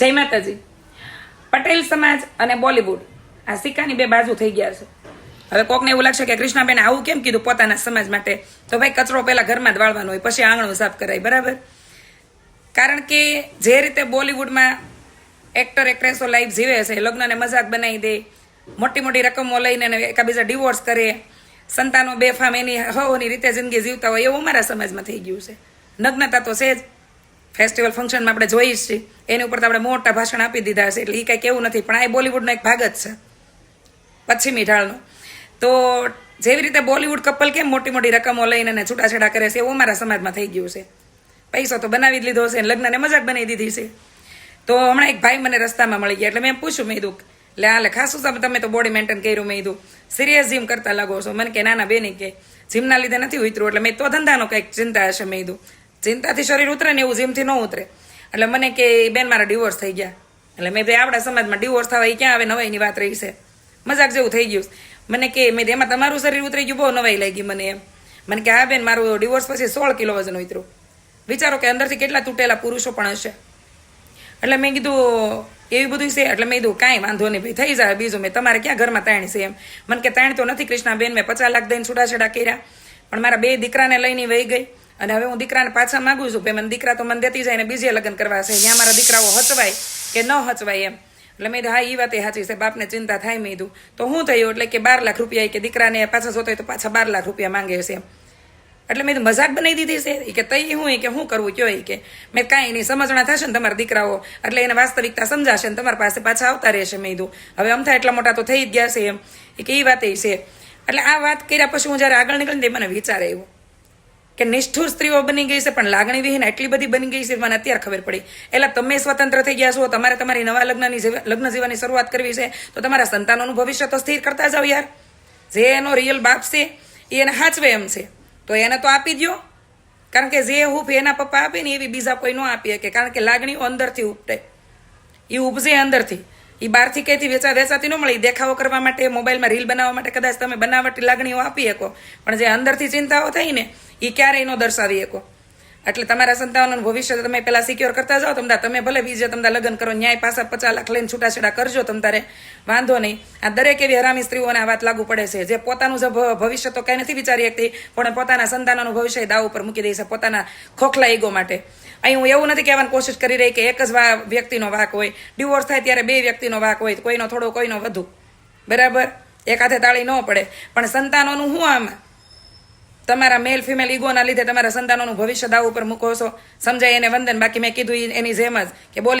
જય માતાજી. પટેલ સમાજ અને બોલિવૂડ. આ સિક્કાની બે બાજુ થઈ ગયા છે. હવે કોકને એવું લાગશે કે કૃષ્ણાબેન આવું કેમ કીધું પોતાના સમાજ માટે? તો ભાઈ કચરો પહેલા ઘરમાં જ વાળવાનો હોય, પછી આંગણું સાફ કરાય, બરાબર? કારણ કે જે રીતે બોલિવૂડમાં એક્ટર, એક્ટ્રેસો લાઈફ જીવે છે લગ્નને મજાક બનાવી દે, મોટી મોટી રકમો લઈને એકાબીજા ડિવોર્સ કરે, સંતાનો બેફામ એની હોની રીતે જિંદગી જીવતા હોય, એવું અમારા સમાજમાં થઈ ગયું છે. નગ્નતા તો છે જ. ફેસ્ટિવલ ફંક્શનમાં આપણે જોઈએ છીએ એની ઉપર તો આપણે મોટા ભાષણ આપી દીધા છે. એટલે એ કાંઈ કેવું નથી. પણ આ બોલિવૂડનો એક ભાગ જ છે. પશ્ચિમી ઢાળનો તો જેવી રીતે બોલિવૂડ કપલ કેમ મોટી મોટી રકમો લઈને અને છૂટાછેડા કરે છે, એવું અમારા સમાજમાં થઈ ગયું છે. પૈસો તો બનાવી જ લીધો છે લગ્નને મજાક બનાવી દીધી છે. તો હમણાં એક ભાઈ મને રસ્તામાં મળી ગયા. એટલે મેં પૂછ્યું, મેં કીધું એટલે હાલે ખાસું તમે તમે તો બોડી મેન્ટેન કર્યું? મેં કીધું સિરિયસ જીમ કરતા લાગો છો. મને કે નાના બેની કે જીમના લીધે નથી ઉતરું. એટલે મેં તો ધંધાનો કંઈક ચિંતા હશે, મેં કીધું. ચિંતાથી શરીર ઉતરે ને એવું જીમથી ન ઉતરે. એટલે મને કે બેન મારા ડિવોર્સ થઈ ગયા. એટલે મેં ભાઈ આપણા સમાજમાં ડિવોર્સ થવા એ ક્યાં આવે, નવાઈની વાત રહી છે. મજાક જેવું થઈ ગયું મને કે મેં એમાં તમારું શરીર ઉતરી ગયું, બહુ નવાઈ લાગી મને એમ. મને કે, હા બેન, મારું ડિવોર્સ પછી સોળ કિલો વજન ઉતર્યું. વિચારો કે અંદરથી કેટલા તૂટેલા પુરુષો પણ હશે. એટલે મેં કીધું, એવું બધું છે. એટલે મેં કીધું, કાંઈ વાંધો નહીં ભાઈ, થઈ જાય બીજું. મેં તમારે ક્યાં ઘરમાં તાણ છે એમ. મને કે, તાણ તો નથી કૃષ્ણાબેન મેં પચાસ લાખ દઈને છૂટાછેડા કર્યા. પણ મારા બે દીકરાને લઈને વહી ગઈ. અને હવે હું દીકરાને પાછા માગું છું કે મને દીકરા તો મને દેતી જાય ને બીજે લગ્ન કરવા છે. અહીંયા મારા દીકરાઓ હચવાય કે ન હચવાય એમ. એટલે મેં હા એ વાત એ સાચી છે. બાપને ચિંતા થાય મેં કીધું. તો હું થયું? એટલે કે બાર લાખ રૂપિયા કે દીકરાને પાછા જોતો હોય તો પાછા બાર લાખ રૂપિયા માંગે છે એમ. એટલે મેં મજાક બનાવી દીધી છે? એ કે તઈ હું કે શું કરવું? કયો એ કે? મેં કાંઈ નહીં સમજણા થશે ને તમારા દીકરાઓ? એટલે એને વાસ્તવિકતા સમજાશે ને તમારા પાસે પાછા આવતા રહેશે મેં કીધું. હવે અમથા એટલા મોટા તો થઈ જ ગયા છે એમ. એ કે એ વાત એ છે. એટલે આ વાત કર્યા પછી હું જ્યારે આગળ નીકળીને મને વિચાર આવ્યો. કે નિષ્ઠુર સ્ત્રીઓ બની ગઈ છે, પણ લાગણી વિહીન એટલી બધી બની ગઈ છે, મને અત્યારે ખબર પડી. એટલે તમે સ્વતંત્ર થઈ ગયા છો, તમારે તમારી નવા લગ્નની લગ્ન જીવવાની શરૂઆત કરવી છે, તો તમારા સંતાનોનું ભવિષ્ય તો સ્થિર કરતા જાઓ યાર. જે એનો રિયલ બાપ છે, એ એને હાચવે એમ છે. તો એને તો આપી દ્યો. કારણ કે જે હૂફ એના પપ્પા આપે ને એવી બીજા કોઈ ન આપી શકે, કારણ કે લાગણીઓ અંદરથી ઉપટે. એ ઉપજે અંદરથી. એ બહારથી કઈથી વેચા વેચાતી ન મળે. ઈ દેખાવો કરવા માટે, મોબાઈલમાં રીલ બનાવવા માટે કદાચ તમે બનાવટી લાગણીઓ આપી શકો. પણ જે અંદરથી ચિંતાઓ થઈ ને એ ક્યારેય ન દર્શાવી શકો. એટલે તમારા સંતાનોનું ભવિષ્ય તમે પેલા સિક્યોર કરતા જાઓ. તમતા તમે ભલે બીજે તમતા લગ્ન કરો, ન્યાય પાસા પચાસ લાખ લઈને છૂટાછેડા કરજો તમતારે. વાંધો નહીં. આ દરેક એવી હરામી સ્ત્રીઓને આ વાત લાગુ પડે છે. જે પોતાનું ભવિષ્ય તો કઈ નથી વિચારી શકતી, પણ પોતાના સંતાનોનું ભવિષ્ય દાવ ઉપર મૂકી દે છે પોતાના ખોખલા ઈગો માટે. અહીં હું એવું નથી કહેવાની કોશિશ કરી રહી કે એક જ વ્યક્તિનો વાક હોય. ડિવોર્સ થાય ત્યારે બે વ્યક્તિનો વાક હોય. કોઈનો થોડો, કોઈનો વધુ. બરાબર? એક હાથે તાળી ન પડે. પણ સંતાનોનું શું આમાં તમારા મેલ ફિમેલ ઈગોના લીધે તમારા સંતાનોનું ભવિષ્ય દાવ ઉપર મૂકો છો. સમજાય એને વંદન. બાકી મેં કીધું એની જેમ જ કે બોલી